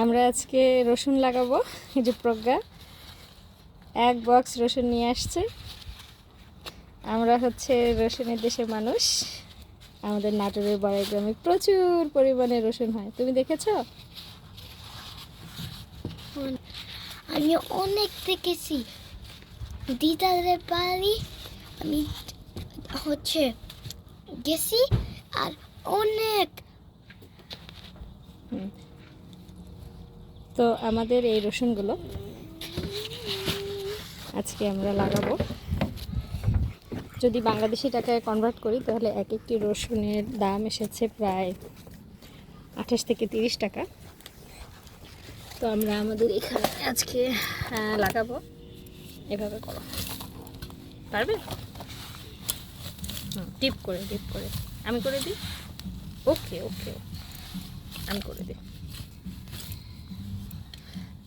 আমরা আজকে রসুন লাগাবো এই যে প্রজ্ঞা। এক বক্স রসুন নিয়ে আসছে। আমরা হচ্ছে রসুনের দেশের মানুষ। আমাদের নাটোরের বড়াই গ্রামে প্রচুর পরিমাণে রসুন হয়। তুমি দেখেছ? আমি অনেক দেখেছি। দিদাদের বাড়ি আমি হচ্ছে গেছি আর অনেক। তো আমাদের এই রসুনগুলো আজকে আমরা লাগাবো। যদি বাংলাদেশি টাকায় কনভার্ট করি, তাহলে এক একটি রসুনের দাম এসেছে প্রায় আঠাশ থেকে তিরিশ টাকা। তো আমরা আমাদের এখানে আজকে লাগাবো। এভাবে করো। পারবে? টিপ করে টিপ করে। আমি করে দিই? ওকে ওকে আমি করে দিই।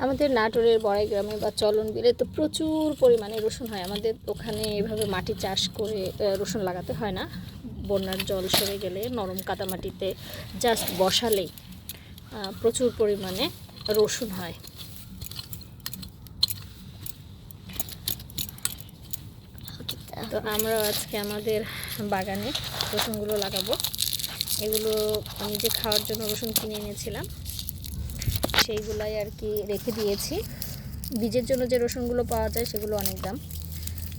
আমাদের নাটোরের বড়াই গ্রামে বা চলন বিলে তো প্রচুর পরিমাণে রসুন হয়। আমাদের ওখানে এভাবে মাটি চাষ করে রসুন লাগাতে হয় না। বন্যার জল সরে গেলে নরম কাদা মাটিতে জাস্ট বসালেই প্রচুর পরিমাণে রসুন হয়। তো আমরা আজকে আমাদের বাগানে রসুনগুলো লাগাবো। এগুলো আমি যে খাওয়ার জন্য রসুন কিনে এনেছিলাম সেইগুলাই আর কি রেখে দিয়েছি। বীজের জন্য যে রসুনগুলো পাওয়া যায় সেগুলো অনেক দাম।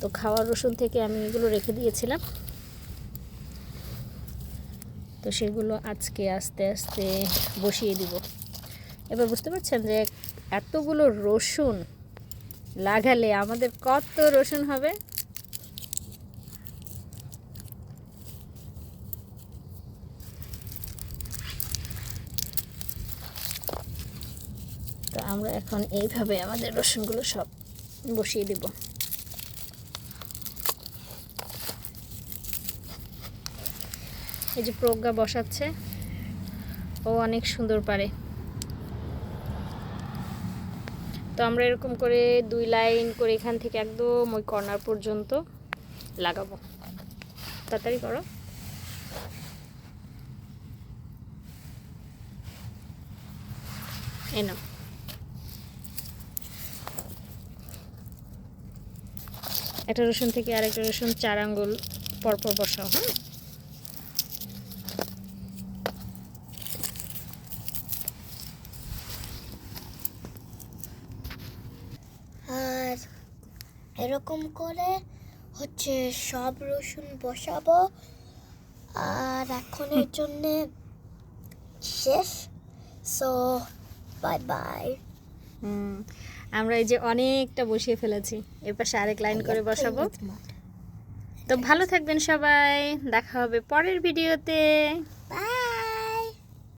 তো খাওয়ার রসুন থেকে আমি এগুলো রেখে দিয়েছিলাম। তো সেগুলো আজকে আস্তে আস্তে বসিয়ে দিব। এবার বুঝতে পারছেন যে এতগুলো রসুন লাগালে আমাদের কত রসুন হবে? আমরা এখন এইভাবে আমাদের রসুনগুলো সব বসিয়ে দিব। এই যে প্রজ্ঞা বসাচ্ছে, ও অনেক সুন্দর পারে। তো আমরা এরকম করে দুই লাইন করে এখান থেকে একদম ওই কর্নার পর্যন্ত লাগাবো। তাড়াতাড়ি করো। এই একটা রসুন থেকে আরেকটা রসুন চার আঙ্গুল পরপর বসাও হ্যাঁ? আর এরকম করে হচ্ছে সব রসুন বসাবো। আর এখনের জন্য শেষ। So bye bye hmm. আমরা এই যে অনেকটা বসিয়ে ফেলেছি। এর পাশে আরেক লাইন করে বসাবো। তো ভালো থাকবেন সবাই। দেখা হবে পরের ভিডিওতে।